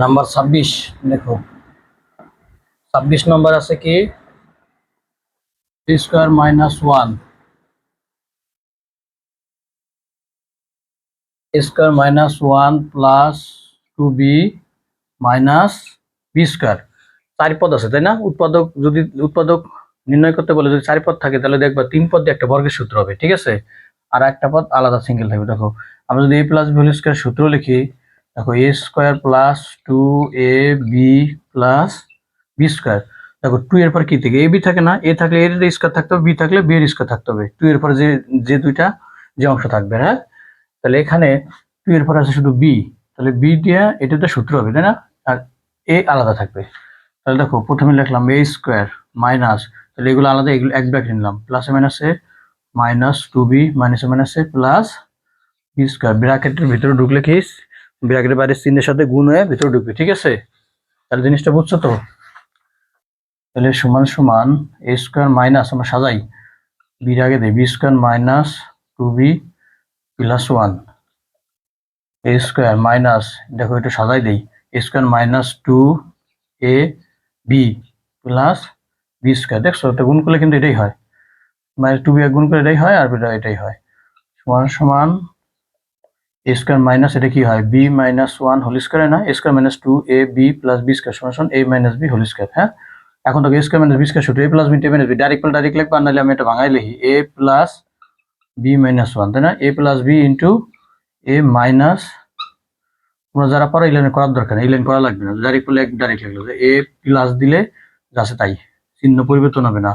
Number ছাব্বিশ, দেখো। ছাব্বিশ নম্বর আছে কি? Square minus one square minus one plus two B minus B square চারি পদ আছে, তাই না? উৎপাদক যদি, উৎপাদক নির্ণয় করতে বলে যদি চারি পদ থাকে, তাহলে দেখবা তিন পদ দিয়ে একটা বর্গের সূত্র হবে, ঠিক আছে? আর একটা পদ আলাদা সিঙ্গেল থাকবে, দেখো। আমরা যদি এ প্লাস হোল স্কোয়ার সূত্র লিখি দেখো A square plus two A B plus B square দেখো টু এর পর কি থেকে? এ বি থাকে না। এ থাকলে এর স্কোয়ার থাকতে হবে বি থাকলে বি এর স্কোয়ার থাকতে হবে। টু এর পরে যে যে দুইটা, যে অংশ থাকবে হ্যাঁ? তাহলে এখানে টু এর পরে আছে শুধু বি তাহলে বি দিয়ে এটা তো সূত্র হবে, তাই না? আর এ আলাদা থাকবে। তাহলে দেখো, প্রথমে লিখলাম এ স্কোয়ার মাইনাস তাহলে এগুলো আলাদা, এগুলো এক ব্র্যাকেট নিলাম। প্লাসে মাইনাসে মাইনাস টু বি মাইনাসে মাইনাসে প্লাস বি স্কোয়ার ব্র্যাকেটের ভিতরে ঢুকলে কি? ব্র্যাকেটের বাইরে চিহ্নের সাথে গুণ হয়ে ভিতরে ঢুকবে, ঠিক আছে? তাহলে জিনিসটা বুঝছ তো? তাহলে সমান সমান এ স্কোয়ার মাইনাস আমরা সাজাই। বির আগে দেয় B square minus two B plus one A square minus দেখো এটা সাজাই দেই। A square minus two A B plus B square দেখছ? এটা গুণ করলে কিন্তু এটাই হয়। মাইনাস টু বি এক গুণ করে এটাই হয় আর এটা এটাই হয়। সমান সমান এ স্কোয়ার মাইনাস, এটা কি হয়? B minus one whole square না A square minus two A B plus B square সমান A minus B whole square হ্যাঁ? এখন তো A square minus B square শুধু A plus B A minus B direct direct লিখব নাহলে আমি এটা ভাঙাই লিখি A plus B minus one তাই না? A plus B into A minus তোমরা যারা পারো, এই লাইনে করার দরকার নেই, এই লাইন করা লাগবে না ডাইরেক্ট করলে ডাইরেক্ট লিখলো যে এ প্লাস দিলে যাচ্ছে তাই, চিহ্ন পরিবর্তন হবে না,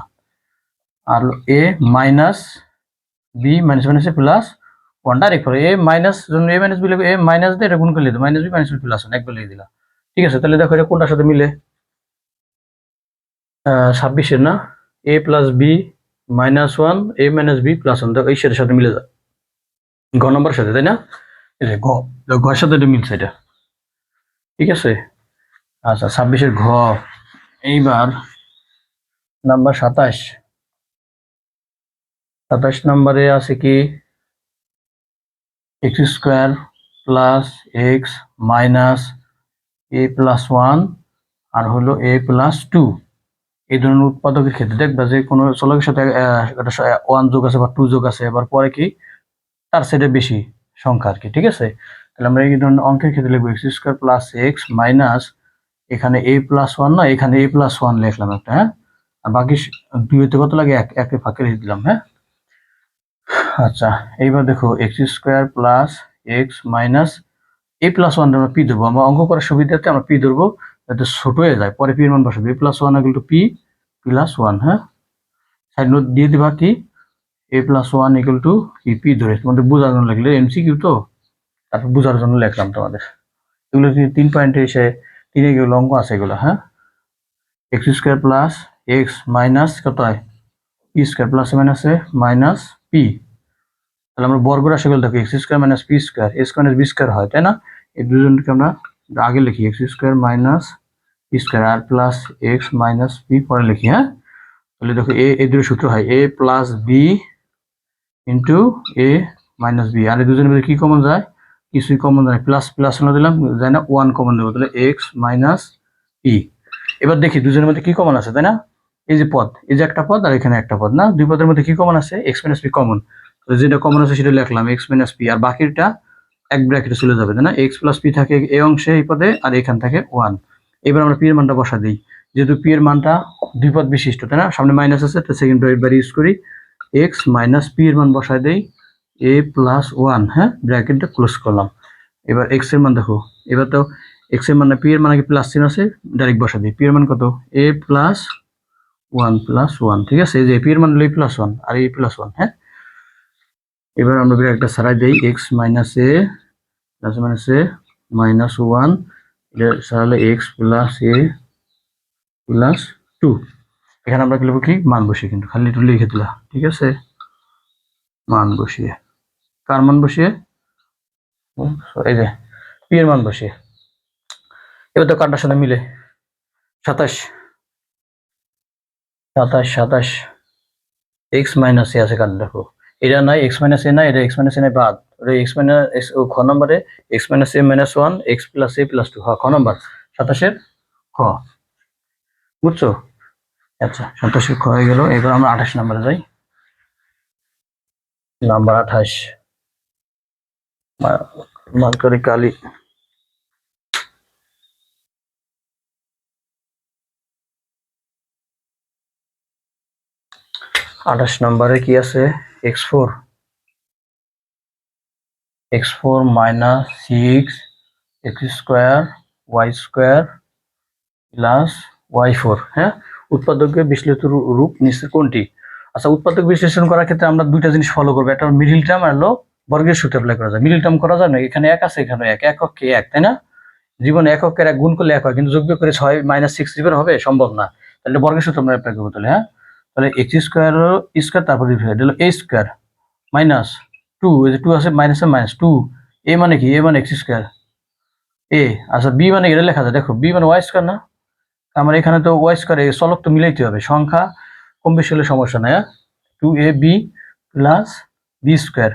আর A minus B minus minus plus direct করে এ মাইনাস জন্য A minus B A minus দিয়ে এটা গুণ করে লিখে minus B minus B plus one একবার লিখে দিলাম ঠিক আছে, তাহলে দেখো এটা কোনটার সাথে মিলে? ছাব্বিশের না? A plus B minus one A minus B plus one দেখো এই সেটার সাথে মিলে যায়। ঘ নম্বরের সাথে, তাই না? ঘ ঘর সাথে এটা মিলছে এটা। ঠিক আছে? আচ্ছা ছাব্বিশের ঘ। এইবার নাম্বার সাতাশ। সাতাশ নম্বরে আছে কি? X square plus X minus A plus one আর হলো এ প্লাস টু। এই ধরনের উৎপাদকের ক্ষেত্রে দেখবা যে কোনো চলকের সাথে ওয়ান যোগ আছে বা টু যোগ আছে, এবার পরে কি? তার সাইডে বেশি সংখ্যা আর কি, ঠিক আছে? তাহলে আমরা এই ধরনের অঙ্কের ক্ষেত্রে লিখব X square plus X minus এখানে এ প্লাস ওয়ান না, এখানে এ প্লাস ওয়ান লিখলাম একটা হ্যাঁ? আর বাকি দুইতে কত লাগে? এক, একে ফাঁকে দিলাম হ্যাঁ? আচ্ছা এইবার দেখো X square plus X minus A plus one আমরা পি ধরবো। আমরা অঙ্ক করার সুবিধাতে আমরা পি ধরবো, যাতে ছোট হয়ে যায়। পরে পি এর মান বসাবো। এ প্লাস ওয়ান এগুলো টু পি প্লাস ওয়ান হ্যাঁ? সাইড নোট দিয়ে দিবা কি? A plus one equal to কি? পি ধরে। তোমাদের বোঝার জন্য লাগলে এমসিকিউ তো? তারপর বোঝার জন্য লিখলাম তোমাদের। এগুলো কি তিন পয়েন্টে এসে তিন এগুলো অঙ্ক আছে এগুলো হ্যাঁ? X square plus X minus কত হয়? পি স্কোয়ার প্লাস মাইনাসে মাইনাস পি তাহলে আমরা বর্গ রাশিগুলো দেখো X square minus P square A square B square হয়, তাই না? এই দুজনকে আমরা আগে লিখি X square minus P square আর প্লাস এক্স মাইনাস পি পরে লিখি হ্যাঁ? তাহলে দেখো, এ, এই দুটো সূত্র হয় A plus B into A minus B আর এই দুজনের মধ্যে কি কমন যায়? কিছুই কমন যায় প্লাস প্লাস না দিলাম, যায় না ওয়ান কমন দেবো, তাহলে এক্স মাইনাস পি এবার দেখি, দুজনের মধ্যে কি কমন আছে, তাই না? এই যে পদ, এই যে একটা পদ, আর এখানে একটা পদ, না? দুই পদের মধ্যে কি কমন আছে? এক্স মাইনাস পি কমন যেটা কমন আছে সেটা লিখলাম এক্স মাইনাস পি আর বাকিটা এক ব্র্যাকেটে চলে যাবে, তাই না? এক্স প্লাস পি থাকে এই অংশে, এই পদে, আর এখান থাকে ওয়ান এবার আমরা পি এর মানটা বসা দিই। যেহেতু পি এর মানটা দুই পদ বিশিষ্ট, তাই না? সামনে মাইনাস আছে, তো সেকেন্ড ব্র্যাকেট বাড়ি ইউজ করি। এক্স মাইনাস পি এর মান বসায় দেই। এ প্লাস ওয়ান হ্যাঁ? ব্র্যাকেটটা ক্লোজ করলাম। এবার এক্সের মান দেখো। এবার তো এক্সের মান পি এর মান কি প্লাস চিহ্ন আছে? ডাইরেক্ট বসা দিই। পি এর মান কত? A plus one plus one ঠিক আছে? যে পি এর মান হলো প্লাস ওয়ান আর এ প্লাস ওয়ান হ্যাঁ? এবার আমরা ব্র্যাকেটটা সারাই দেই X minus A plus minus A minus one সারালে X plus A plus two এখানে আমরা কি লিখব কি? মান বসিয়ে, কিন্তু খালি একটু লিখে দিলা, ঠিক আছে? মান বসিয়ে। কার মান বসিয়ে? এই যে পি এর মান বসিয়ে। এবার তো কারটার সাথে মিলে। সাতাশ। সাতাশ সাতাশ। এক্স মাইনাস এ আছে কার দেখো। এটা নাই এক্স মাইনাস এ নাই, এটা এক্স মাইনাস এ নাই, বাদ। এক্স মাইনাস খ নম্বরে X minus A minus one X plus A plus two খ নম্বর। সাতাশের খ। বুঝছ? আচ্ছা সাতাশের খ হয়ে গেল, এবার আমরা আঠাশ নম্বরে যাই। নাম্বার আঠাশ। মার্কারি কালি। আঠাশ নম্বরে কি আছে? X four X four minus six X square Y square plus Y four হ্যাঁ? উৎপাদকের বিশ্লেষিত রূ- রূপ নিশ্চিত কোনটি? আচ্ছা উৎপাদক বিশ্লেষণ করার ক্ষেত্রে আমরা দুইটা জিনিস ফলো করব। একটা মিডিল টার্ম আর হলো বর্গের সূত্রে অ্যাপ্লাই করা যায়। মিডিল টার্ম করা যায় না, এখানে এক আছে, এখানে এক এককে এক, তাই না? জীবনে এককের এক গুণ করলে এক হয়, কিন্তু যোগ্য করে ছয় মাইনাস সিক্স জীবন হবে, সম্ভব না। তাহলে বর্গের সূত্র আমরা অ্যাপ্লাই করব তাহলে হ্যাঁ? তাহলে এক্স স্কোয়ার স্কোয়ার তারপর এটা হলো এ স্কোয়ার মাইনাস টু এই যে টু আছে মাইনাস মাইনাস টু এ মানে কি? এ মানে এক্স স্কোয়ার এ আচ্ছা বি মানে এটা লেখা যায় দেখো বি মানে ওয়াই স্কোয়ার না আমার এখানে তো ওয়াই স্কোয়ার চলক তো মিলাইতে হবে, সংখ্যা কম বেশি হলে সমস্যা নাই two A B plus B square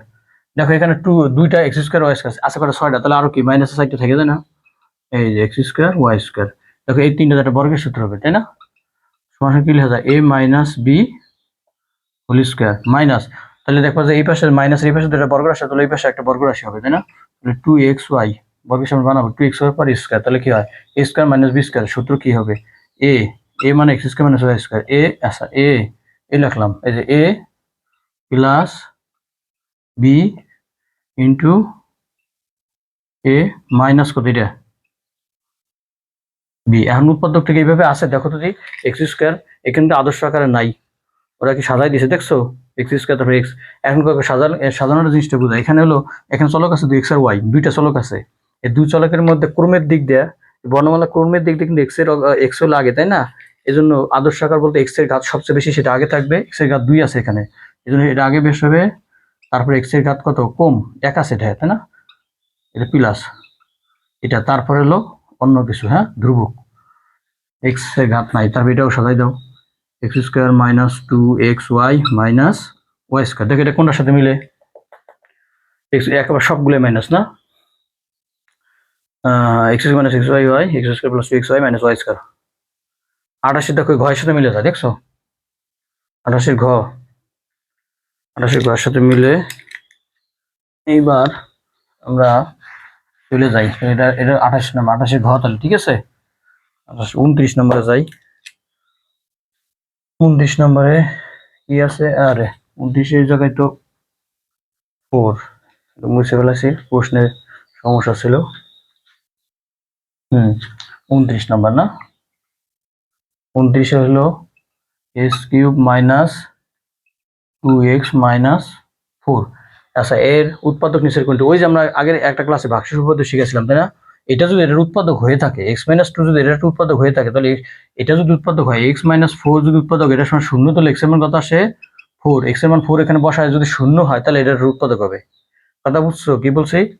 দেখো, এখানে টু দুইটা এক্স স্কোয়ার ওয়াই স্কোয়ার আশা করে ছয়টা, তাহলে আরও কি? মাইনাস সাইডটা থেকে যায় না, এই যে এক্স স্কোয়ার ওয়াই স্কোয়ার দেখো, এই তিনটা একটা বর্গের সূত্র হবে, তাই না? সমান কি লেখা যায় A minus B whole square, minus. তাহলে দেখো যে এই পাশে মাইনাস এই পাশে দুটো বর্গ রাশি, তাহলে এই পাশে একটা বর্গ রাশি হবে, তাই না? তাহলে টু এক্স ওয়াই বর্গের সামনে বানাবো টু এক্স ওয়াই পর স্কোয়ার তাহলে কি হয়? A square minus B square সূত্র কি হবে? এ এ মানে X square minus Y square A আচ্ছা এ এ লিখলাম, এই যে A plus B into A minus কত এটা? বি, এখন উৎপাদক থেকে এইভাবে আসে, দেখো তো এক্স স্কোয়ার এখানে তো আদর্শ আকারে নাই। ওরা কি সাজাই দিছে, দেখছ? এক্স স্কোয়ার তারপরে এক্স এখন এ, সাজানোর জিনিসটা বোঝায় এখানে হলো, এখানে চলক আছে দুই এক্স আর ওয়াই দুইটা চলক আছে। এই দুই চলকের মধ্যে ক্রমের দিক দিয়ে, বর্ণমালা ক্রমের দিক দিয়ে কিন্তু এক্সের এক্স হলো আগে তাই না? এই জন্য আদর্শ আকার বলতে এক্সের ঘাত সবচেয়ে বেশি সেটা আগে থাকবে এক্সের ঘাত দুই আছে এখানে। এই জন্য এটা আগে বেশ হবে, তারপরে এক্সের ঘাত কত? কম, এক আছে এটা, তাই না? এটা প্লাস এটা তারপরে হলো অন্য কিছু হ্যাঁ? ধ্রুবক। এক্সের ঘাত নাই তারপর এটাও সাজাই দাও। X square minus two X Y minus Y square দেখো এটা কোনটার সাথে মিলে? এক্স একেবারে সবগুলো মাইনাস না? X minus X Y Y X square plus two X Y minus Y square আঠাশের দেখো ঘয়ের সাথে মিলে যায়, দেখছ? আঠাশের ঘ। আঠাশের ঘরের সাথে মিলে এইবার আমরা চলে যাই। এটা এটা আঠাশ নম্বর আঠাশের ঘ তাহলে, ঠিক আছে? আঠাশ, উনত্রিশ নম্বরে যাই। উনত্রিশ নম্বরে কি আছে? আরে উনত্রিশের জায়গায় তো ফোর। মুছে ফেলেছি, প্রশ্নের সমস্যা ছিল। হুম, উনত্রিশ নম্বর না? উনত্রিশে হলো S cube minus two X minus four. আচ্ছা এর উৎপাদক নিচের কোনটি? ওই যে আমরা আগের একটা ক্লাসে ভাগশেষ উপপাদ্য শিখেছিলাম, তাই না? এটা যদি এটার উৎপাদক হয়ে থাকে এক্স মাইনাস টু যদি এটার উৎপাদক হয়ে থাকে, তাহলে এটা যদি উৎপাদক হয় এক্স মাইনাস ফোর যদি উৎপাদক এটার সময় শূন্য, তাহলে এক্সের মান কত আসে? ফোর এক্সের মান ফোর এখানে বসায় যদি শূন্য হয়, তাহলে এটার উৎপাদক হবে। কথা বুঝছ? কি বলছি?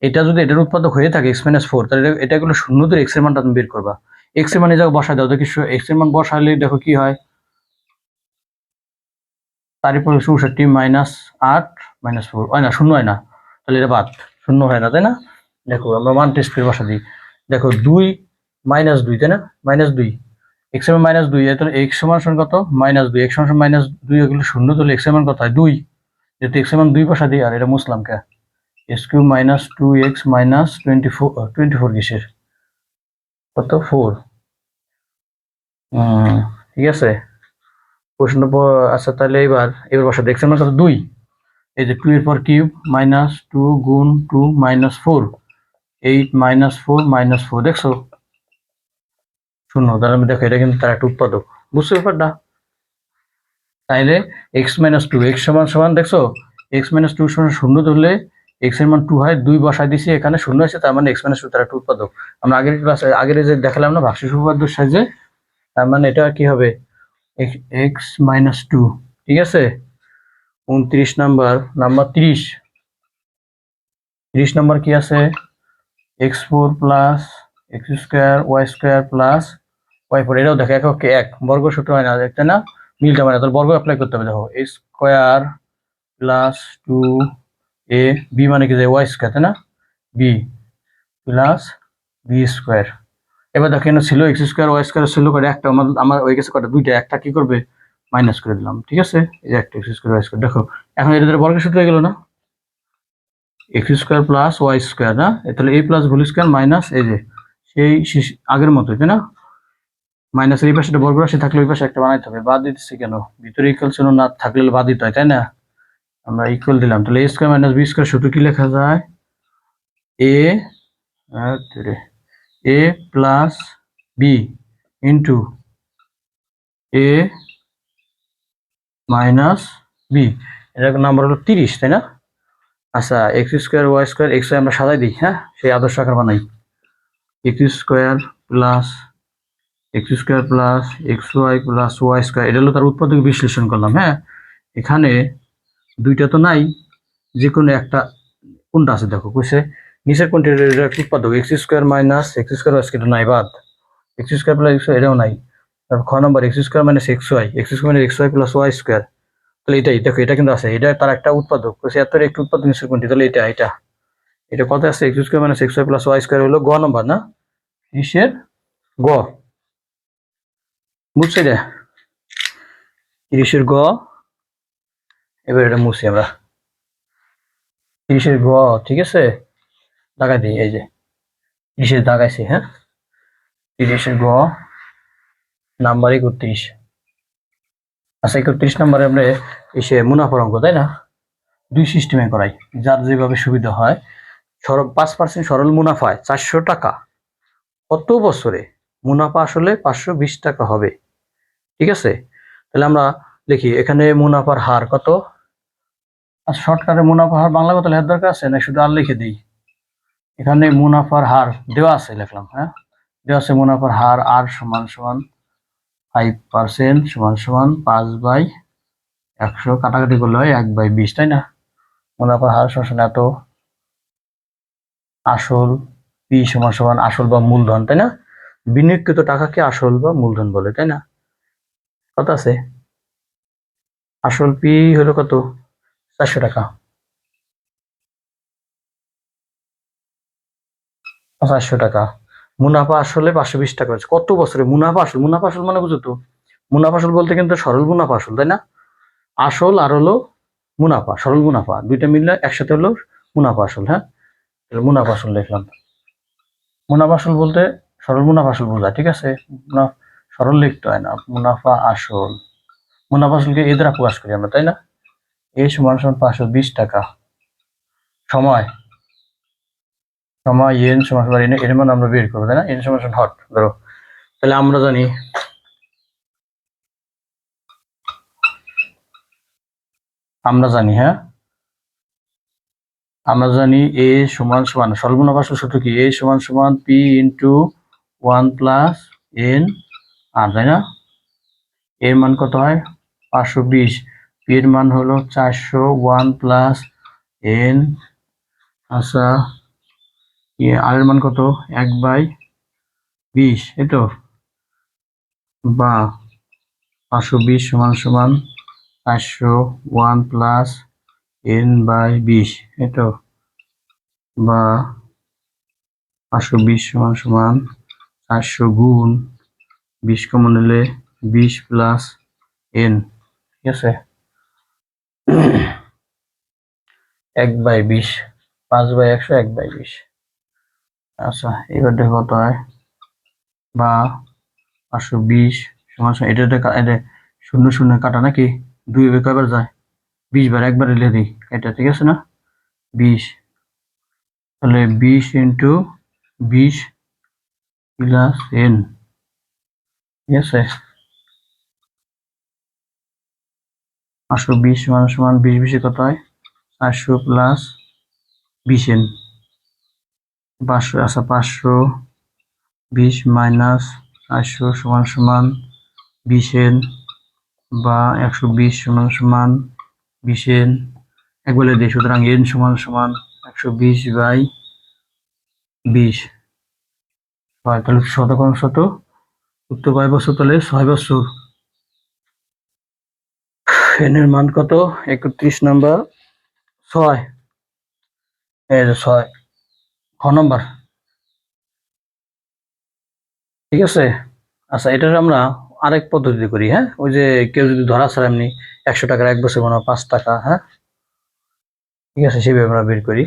এটা যদি এটার উৎপাদক হয়ে থাকে এক্স মাইনাস ফোর তাহলে এটা- গুলো শূন্য, তো এক্স মানটা তুমি বের করবা। এক্স মান এই বসায় দাও, দেখি এক্স মান বসালে দেখো কি হয়? তারপরে চৌষট্টি মাইনাস আট মাইনাস ফোর হয় না, শূন্য হয় না। তাহলে এটা বাদ। শূন্য হয় না, তাই না? দেখো, আমরা ওয়ান টেস্ট করে বসা দিই। দেখো, দুই মাইনাস দুই, তাই না? মাইনাস দুই। এক্সের মাইনাস দুই তাহলে এক্স সমান সমান কত? মাইনাস দুই। এক্স সমান মাইনাস দুই এগুলো শূন্য, তাহলে এক্সের মান কত হয়? দুই। যেহেতু এক্সের মান দুই বসা দিই, আর এটা মুসলাম কে? X cube minus two X minus twenty four twenty four কিসের? কত? ফোর ঠিক আছে? প্রশ্ন আচ্ছা তাহলে এবার এবার বসা দেখছেন কত? দুই। এই যে টু এর পর কিউব মাইনাস টু গুণ two minus four eight minus four minus four দেখছ? শূন্য, তাহলে আমি দেখো, এটা কিন্তু তার একটা উৎপাদক। বুঝছ ব্যাপারটা? তাইলে এক্স মাইনাস টু এক্স সমান সমান, দেখছ? এক্স মাইনাস টু সমান শূন্য ধরলে এক্সের মান টু হয়, দুই বসাই দিছি, এখানে শূন্য আছে তার মানে এক্স মাইনাস টু তার একটা উৎপাদক। আমরা আগের ক্লাস আগের যে দেখালাম না, ভাগশেষ উপপাদ্য সাহায্যে, তার মানে এটা কি হবে? এক্স মাইনাস টু ঠিক আছে? উনত্রিশ নাম্বার নাম্বার তিরিশ। তিরিশ নাম্বার কি আছে? X four plus X square Y square plus Y four এটাও দেখো একক এক বর্গ সূত্র হয় না, দেখতে না? মিলটা মানে তাহলে বর্গ অ্যাপ্লাই করতে হবে, দেখো। A square plus two A B মানে কি যে ওয়াই স্কোয়ার তাই না? বি প্লাস বি স্কোয়ার এবার দেখো ছিল এক্স স্কোয়ার ওয়াই স্কোয়ার ছিল করে একটা। আমার আমার ওই গেছে কটা দুইটা। একটা কি করবে? মাইনাস করে দিলাম, ঠিক আছে? এই যে একটা এক্স স্কোয়ার ওয়াই স্কোয়ার দেখো, এখন এটা বর্গের সূত্র হয়ে গেল না? X square plus Y square না? তাহলে A plus whole square minus এই যে, সেই আগের মতোই, তাই না? মাইনাসের এই পাশে বর্গ রাশি থাকলে ওই পাশে একটা বানাইতে হবে। বাদ দিতেছি কেন? ভিতরে ইকুয়াল ছিল না থাকলে বাদ দিতে হয়, তাই না? আমরা ইকুয়াল দিলাম। তাহলে A square minus B square সূত্র কি লেখা যায়? A A plus B into A minus B এটার নাম্বার হলো তিরিশ, তাই না? আচ্ছা X square Y square X আমরা সাজাই দিই হ্যাঁ? সেই আদর্শ আকার বানাই। X square plus X square plus X Y plus Y square এটা হলো তার উৎপাদক বিশ্লেষণ করলাম হ্যাঁ? এখানে দুইটা তো নাই যে কোনো একটা কোনটা আছে দেখো কইছে নিচের কোনটা উৎপাদক X square minus X square Y square নাই বাদ। এক্স স্কোয়ার প্লাস এক্স এটাও নাই। তারপর খ নম্বর X square minus X Y X square minus X Y plus Y square তাহলে এটাই দেখো এটা কিন্তু আছে, এটা তার একটা উৎপাদক। কইছে এত একটা উৎপাদক নিচের কোনটি? তাহলে এটা এটা। এটা কত আছে? X square minus X Y plus Y square হলো গ নম্বর, না? তিরিশের গ। বুঝছি রে? তিরিশের গ? এবার এটা মুছি আমরা। তিরিশের গ? ঠিক আছে? দাগাই দিই, এই যে। তিরিশের দাগাইছি হ্যাঁ? তিরিশের গ? নাম্বার একত্রিশ আচ্ছা একত্রিশ নাম্বারে আমরা এসে মুনাফার অঙ্ক তাই না? দুই সিস্টেমে করাই যার যেভাবে সুবিধা হয়। সরল পাঁচ পার্সেন্ট সরল মুনাফায় চারশো টাকা। কত বছরে মুনাফা আসলে পাঁচশো বিশ টাকা হবে? ঠিক আছে? তাহলে আমরা লিখি এখানে মুনাফার হার কত? আর শর্টকাটে মুনাফার হার বাংলা কত লেখার দরকার আছে? না, শুধু আর লিখে দিই। এখানে মুনাফার হার দেওয়া আছে, লিখলাম হ্যাঁ? দেওয়া আছে মুনাফার হার আর সমান সমান ফাইভ পার্সেন্ট সমান সমান পাঁচ বাই একশো কাটাকাটি করলে হয় এক বাই বিশ, তাই না? মুনাফার হার সমান এত। আসল পি সমান সমান আসল বা মূলধন, তাই না? বিনিয়োগকৃত টাকাকে আসল বা মূলধন বলে, তাই না? কত আছে? আসল পি হলো কত? চারশো টাকা। চারশো টাকা। মুনাফা আসলে পাঁচশো বিশ টাকা হচ্ছে কত বছরে? মুনাফা আসল মুনাফা আসল মানে বুঝো তো। মুনাফা আসল বলতে কিন্তু সরল মুনাফা আসল, তাই না? আসল আর হলো মুনাফা, সরল মুনাফা। দুইটা মিললে একসাথে হলো মুনাফা আসল হ্যাঁ? মুনাফা আসল লিখলাম। মুনাফা আসল বলতে সরল মুনাফা আসল বোঝায়, ঠিক আছে? সরল লিখতে হয় না। মুনাফা আসল। মুনাফা আসলকে এ দ্বারা প্রকাশ করি আমরা, তাই না? এ সমান সমান পাঁচশো বিশ টাকা। সময়। সময় এন সমান সমান এর মান আমরা বের করব, তাই না? এন সমান হট, ধরো। তাহলে আমরা জানি আমরা জানি হ্যাঁ? আমরা জানি এ সমান সমান সর্বনাভাস সূত্র কি? এ সমান সমান P into one plus N R, তাই না? এর মান কত হয়? পাঁচশো বিশ। পি এর মান হলো চারশো ওয়ান প্লাস এন। আচ্ছা আর এর মান কত? এক বাই বিশ, এই তো? বা, পাঁচশো বিশ সমান সমান চারশো ওয়ান প্লাস এন বাই বিশ, এই তো? বা, পাঁচশো বিশ সমান সমান চারশো গুণ বিশ কমন নিলে বিশ প্লাস এন, ঠিক আছে? এক বাই বিশ, পাঁচ বাই একশো, এক বাই বিশ। আচ্ছা এবার দেখো কত হয়? বা পাঁচশো বিশ সমান এটা এটা- এটা শূন্য শূন্য কাটা নাকি? দুই এবার কয়বার যায়? বিশ বার একবার এলে দিই, এটা ঠিক আছে না? বিশ। তাহলে বিশ ইন্টু বিশ প্লাস এন, ঠিক আছে? পাঁচশো বিশ সমান সমান বিশ বিশে কত হয়? চারশো প্লাস বিশ এন। পাঁচশো আচ্ছা পাঁচশো, বিশ মাইনাস চারশো সমান সমান বিশ এন বা একশো বিশ সমান সমান বিশ এন এক বলে দিই সুতরাং এন সমান সমান একশো বিশ বাই বিশ। হয়, তাহলে শতকরণ শত, উত্তর কয় বছর তাহলে? ছয় বছর। এন এর মান কত? একত্রিশ নাম্বার ছয়। যে ছয়। খ নম্বর। ঠিক আছে? আচ্ছা এটার আমরা আরেক পদ্ধতি করি হ্যাঁ? ওই যে কেউ যদি ধরা ছাড়া এমনি একশো টাকার এক বছর মনে পাঁচ টাকা হ্যাঁ? ঠিক আছে, সেভাবে আমরা বের করি।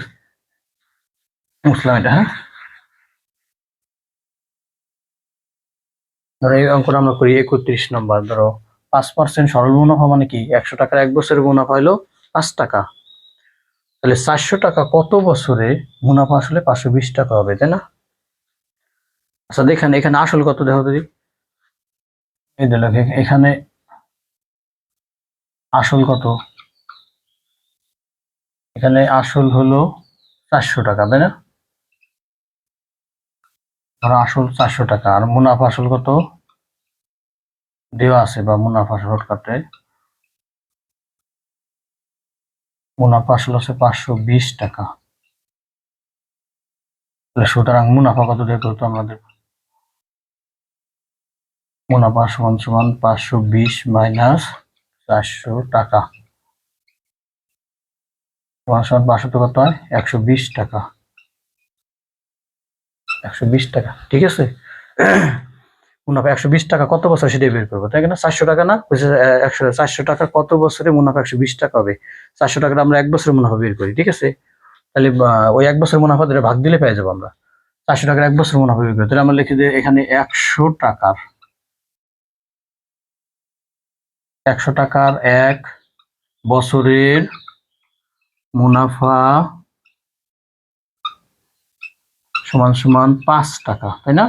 মুসলাম এটা হ্যাঁ? ধরো এই অঙ্কটা আমরা করি একত্রিশ নম্বর। ধরো পাঁচ পার্সেন্ট সরল মুনাফা মানে কি? একশো টাকার এক বছরের মুনাফা হলো পাঁচ টাকা। তাহলে চারশো টাকা কত বছরে মুনাফা আসলে পাঁচশো বিশ টাকা হবে, তাই না? আচ্ছা দেখেন, এখানে আসল কত দেখো দিদি এই দিল এখানে আসল কত? এখানে আসল হলো চারশো টাকা, তাই না? ধরো আসল চারশো টাকা, আর মুনাফা আসল কত? দেওয়া আছে, বা মুনাফা শর্টকাটে মুনাফা আসল আছে পাঁচশো বিশ টাকা। সুতরাং মুনাফা কত দিয়ে করতো আমাদের? মুনাফা সমান সমান পাঁচশো বিশ মাইনাস চারশো টাকা। সমান সমান পাঁচশো কত হয়? একশো বিশ টাকা। একশো বিশ টাকা, ঠিক আছে? মুনাফা একশো বিশ টাকা কত বছর সেটাই বের করব, তাই না? চারশো টাকা না? একশো, চারশো টাকা কত বছরে মুনাফা একশো বিশ টাকা হবে? চারশো টাকাটা আমরা এক বছরের মুনাফা বের করি, ঠিক আছে? তাহলে ওই এক বছর মুনাফা ধরে ভাগ দিলে পেয়ে যাব আমরা। চারশো টাকার এক বছর মুনাফা বের করি, তাহলে আমরা লিখে দিই এখানে একশো টাকার একশো টাকার এক বছরের মুনাফা সমান সমান পাঁচ টাকা, তাই না?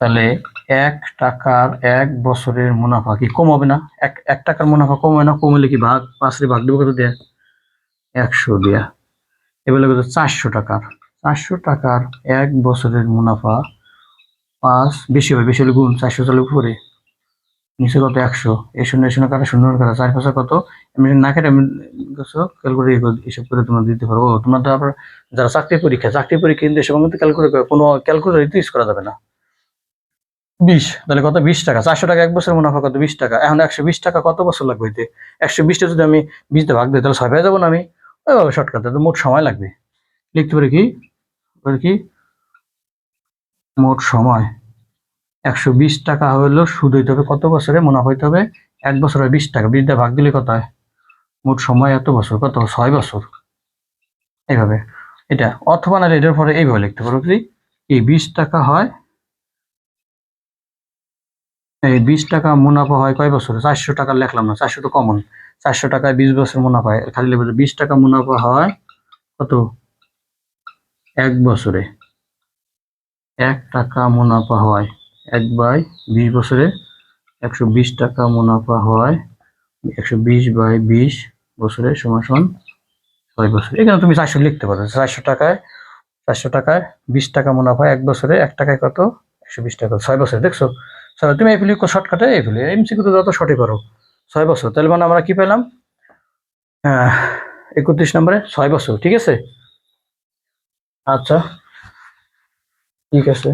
তাহলে এক টাকার এক বছরের মুনাফা কি কম হবে না? এক এক টাকার মুনাফা কম হয় না, কম হলে কি ভাগ? পাঁচরে ভাগ দেবো কত দেয়া? একশো দেয়া। এবার কত চারশো টাকার। চারশো টাকার এক বছরের মুনাফা পাঁচ, বেশি হবে, বেশি হলে গুণ, চারশো চলে উপরে। নিচে কত? একশো। এই শূন্য শূন্য কাটা শূন্য কাটা চার পাঁচা কত? এমনি না কেটে, আমি ক্যালকুলেট এসব করে তোমরা দিতে পারো। তোমরা তো আবার যারা চাকরি পরীক্ষা চাকরি পরীক্ষা কিন্তু এসব কিন্তু ক্যালকুলেট করে, কোনো ক্যালকুলেটর ইউজ করা যাবে না। বিশ, তাহলে কত? বিশ টাকা। চারশো টাকা এক বছর মুনাফা কত? বিশ টাকা। এখন একশো বিশ টাকা কত বছর লাগবে হইতে একশো বিশটা যদি আমি বিশতে ভাগ দিই, তাহলে ছয় পেয়ে যাব না আমি। ওইভাবে শর্টকাট তো মোট সময় লাগবে। লিখতে পারি কি? কি? মোট সময়। একশো বিশ টাকা হলো সুদ হইতে হবে কত বছরে? মুনাফা হইতে হবে এক বছরে বিশ টাকা। বিশ দিয়ে ভাগ দিলে কত হয়? মোট সময় এত বছর। কত? ছয় বছর। এইভাবে। এটা অথবা না এটার পরে এইভাবে লিখতে পারো কি? বিশ টাকা হয় এই বিশ টাকা মুনাফা হয় কয় বছরে? চারশো টাকা লিখলাম না, চারশো তো কমন চারশো টাকায় বিশ বছর মুনাফা হয়, খালি লিখবে বিশ টাকা মুনাফা হয় কত? এক বছরে। এক টাকা মুনাফা হয় এক বাই বিশ বছরে, একশো বিশ টাকা মুনাফা হয় একশো বিশ বাই বিশ বছরে সমান ছয় বছর। এখানে তুমি চারশো লিখতে পারো, চারশো টাকায় চারশো টাকায় বিশ টাকা মুনাফা এক বছরে, এক টাকায় কত? একশো বিশ টাকা, ছয় বছরে, দেখছ? তুমি এই ফিলি শর্টকাটে এই ফিলি এমসিকিউ তো যত শর্টই করো, ছয় বছর। তাহলে মানে আমরা কী পেলাম? একত্রিশ নম্বরে ছয় বছর, ঠিক আছে? আচ্ছা ঠিক আছে।